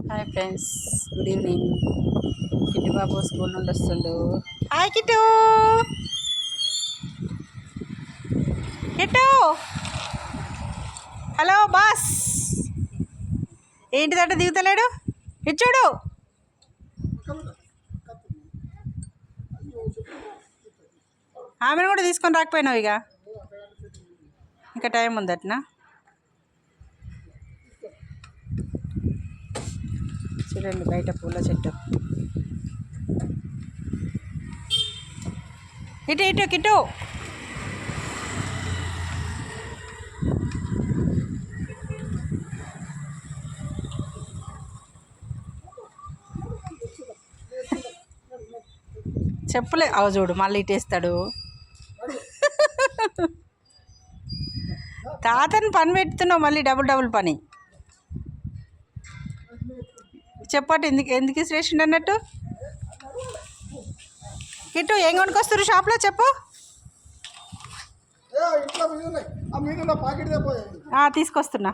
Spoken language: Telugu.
Hi friends good evening Kittu బాబు స్కూల్ నుండి వస్తుండు hi Kittu Kittu hello boss ఏంటిదంటే దిగుతలేడు? ఇచ్చుడు ఆమెను కూడా తీసుకొని రాకపోయినావు ఇక. ఇంకా టైం ఉందట్నా చూడండి బయట పూల చెట్టు. ఇటు ఇటు కిటు చెప్పులే అవ చూడు మళ్ళీ ఇటేస్తాడు. తాతని పని పెడుతున్నావు మళ్ళీ డబుల్ డబుల్ పని. చెప్పట ఎందుకు ఎందుకు ఇసిరేసిండు అన్నట్టు? కిట్టు ఏం కొనుక్కొస్తారు షాప్లో? చెప్పు. తీసుకొస్తున్నా.